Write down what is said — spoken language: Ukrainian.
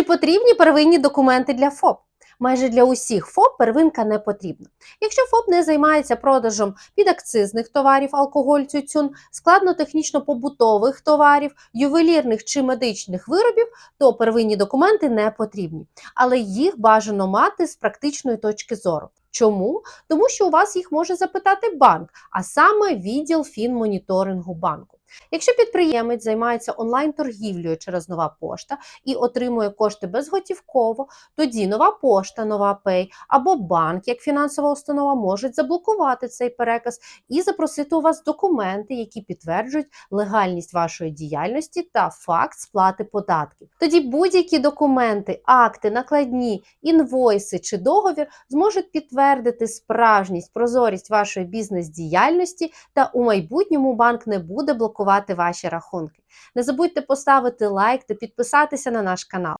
Чи потрібні первинні документи для ФОП? Майже для усіх ФОП первинка не потрібна. Якщо ФОП не займається продажем підакцизних товарів, алкоголь, тютюн, складно-технічно-побутових товарів, ювелірних чи медичних виробів, то первинні документи не потрібні. Але їх бажано мати з практичної точки зору. Чому? Тому що у вас їх може запитати банк, а саме відділ фінмоніторингу банку. Якщо підприємець займається онлайн-торгівлею через нова пошта і отримує кошти безготівково, тоді нова пошта, нова пей або банк, як фінансова установа, можуть заблокувати цей переказ і запросити у вас документи, які підтверджують легальність вашої діяльності та факт сплати податків. Тоді будь-які документи, акти, накладні, інвойси чи договір зможуть підтвердити справжність, прозорість вашої бізнес-діяльності, та у майбутньому банк не буде блокувати ваші рахунки. Не забудьте поставити лайк та підписатися на наш канал.